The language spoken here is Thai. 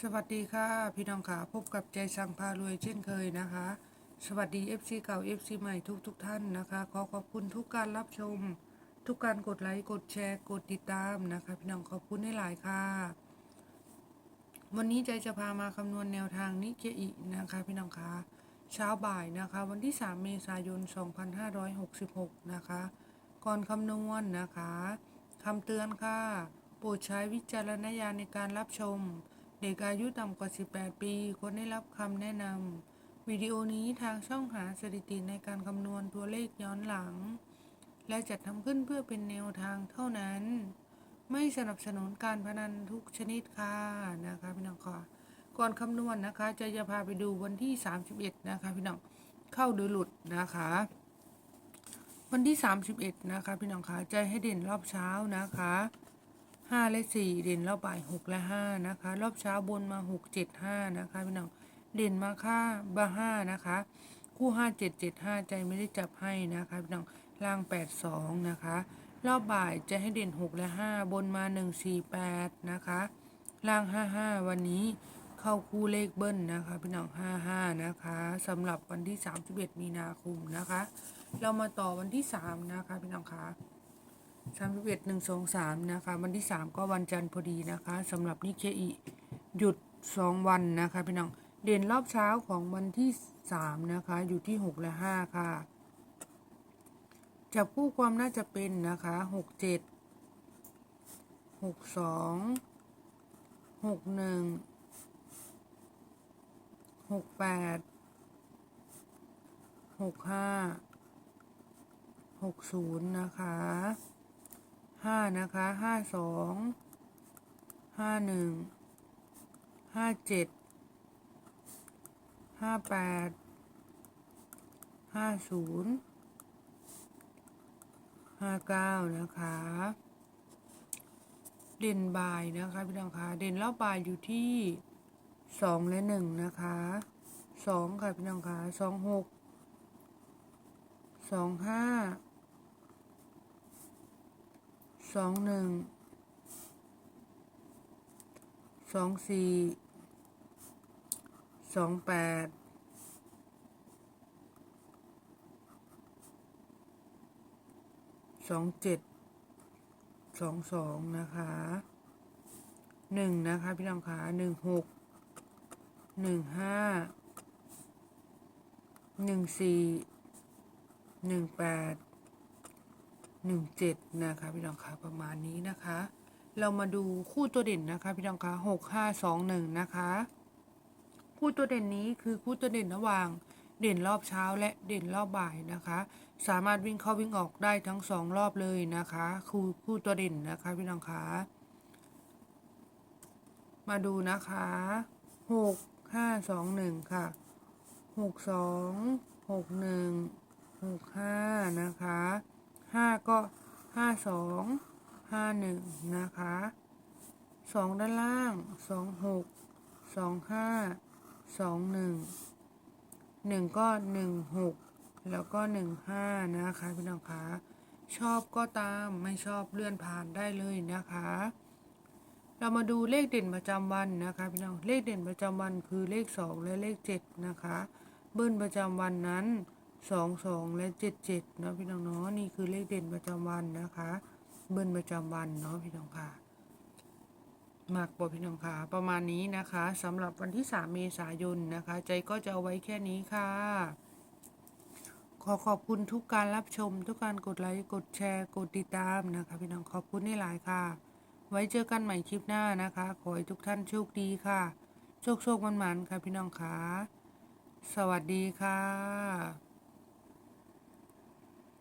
สวัสดีค่ะ พี่น้องค่ะพบกับใจสั่งพารวยเช่นเคยนะคะ สวัสดี FC เก่า FC ใหม่ทุกทุกท่านนะคะ ขอขอบคุณทุกการรับชม ทุกการกดไลค์กดแชร์กดติดตามนะคะ พี่น้องขอบคุณให้หลายค่ะ วันนี้ใจจะพามาคำนวณแนวทางนิเคอินะคะ พี่น้องคะเช้าบ่ายนะคะ วันที่ 3 เมษายน 2566 นะคะ ก่อนคำนวณนะคะคำเตือนค่ะโปรดใช้วิจารณญาณในการรับชม เด็กอายุต่ำกว่า 18 ปีควรได้รับคำแนะนำวิดีโอนี้ทางช่องหาสถิติในการคำนวณตัวเลขย้อนหลัง และจัดทำขึ้นเพื่อเป็นแนวทางเท่านั้น ไม่สนับสนุนการพนันทุกชนิดค่ะนะคะพี่น้องค่ะก่อนคำนวณนะคะ จะจะพาไปดูวันที่ 31 นะคะพี่น้องเข้าหรือหลุดนะคะ วันที่ 31 นะคะพี่น้องคะใจให้เด่นรอบเช้านะคะ 5และ4เด่นรอบบ่าย6และ5นะคะ รอบเช้าบนมา6 7 5นะคะพี่น้องเด่นมาค่าบา5นะคะ คู่5 7 7 5ใจไม่ได้จับให้นะคะพี่น้องล่าง8 2นะคะ รอบบ่ายจะให้เด่น6และ5บนมา1 4 8นะคะล่าง5 5วันนี้เข้าคู่เลขเบิ้ลนะคะพี่น้อง5 5นะคะสำหรับวันที่31มีนาคมนะคะ เรามาต่อวันที่3นะคะพี่น้องคะ 31 1 2 3นะคะ วันที่3ก็วันจันทร์พอดีนะคะสำหรับนิเคอิหยุด2วันนะคะพี่น้องเด่นรอบเช้าของวันที่3นะคะ อยู่ที่6และ5ค่ะ จับคู่ความน่าจะเป็นนะคะ6 7 6 2 6 1 6 8 6 5หกศูนย์นะคะ ห้านะคะห้าสองห้าหนึ่งห้าเจ็ดห้าแปดห้าศูนย์ห้าเก้านะคะ เด่นบ่ายนะคะพี่น้องคะเด่นรอบบ่ายอยู่ที่สองและหนึ่งนะคะสองค่ะพี่น้องคะสองหกสองห้า สองหนึ่งสองสี่สองแปดสองเจ็ดสองสองนะคะหนึ่งนะคะพี่น้องคะหนึ่งหกหนึ่งห้าหนึ่งสี่หนึ่งแปด หนึ่งเจ็ดนะคะพี่น้องคะประมาณนี้นะคะ เรามาดูคู่ตัวเด่นนะคะพี่น้องคะหกห้าสองหนึ่งนะคะ คู่ตัวเด่นนี้คือคู่ตัวเด่นระหว่างเด่นรอบเช้าและเด่นรอบบ่ายนะคะ สามารถวิ่งเข้าวิ่งออกได้ทั้งสองรอบเลยนะคะคู่คู่ตัวเด่นนะคะพี่น้องคะมาดูนะคะหกห้าสองหนึ่งค่ะหกสองหกหนึ่งหกห้านะคะ ห้าก็ห้าสองห้าหนึ่งนะคะสองด้านล่างสองหกสองห้าสองหนึ่งหนึ่งก็หนึ่งหกแล้วก็หนึ่งห้านะคะพี่น้องคะชอบก็ตามไม่ชอบเลื่อนผ่านได้เลยนะคะ เรามาดูเลขเด่นประจำวันนะคะพี่น้องเลขเด่นประจำวันคือเลขสองและเลขเจ็ดนะคะเบิ้ลประจำวันนั้น สองสองและเจ็ดเจ็ดนะพี่น้องเนาะนี่คือเลขเด่นประจำวันนะคะ เบิ้ลประจำวันเนาะพี่น้องค่ะมากกว่าพี่น้องค่ะ ประมาณนี้นะคะสำหรับวันที่3เมษายนนะคะ ใจก็จะเอาไว้แค่นี้ค่ะ ขอขอบคุณทุกการรับชม ทุกการกดไลค์กดแชร์กดติดตามนะคะ พี่น้องขอบคุณให้หลายค่ะ ไว้เจอกันใหม่คลิปหน้านะคะ ขอให้ทุกท่านโชคดีค่ะ โชคโชคมันมันค่ะพี่น้องค่ะสวัสดีค่ะ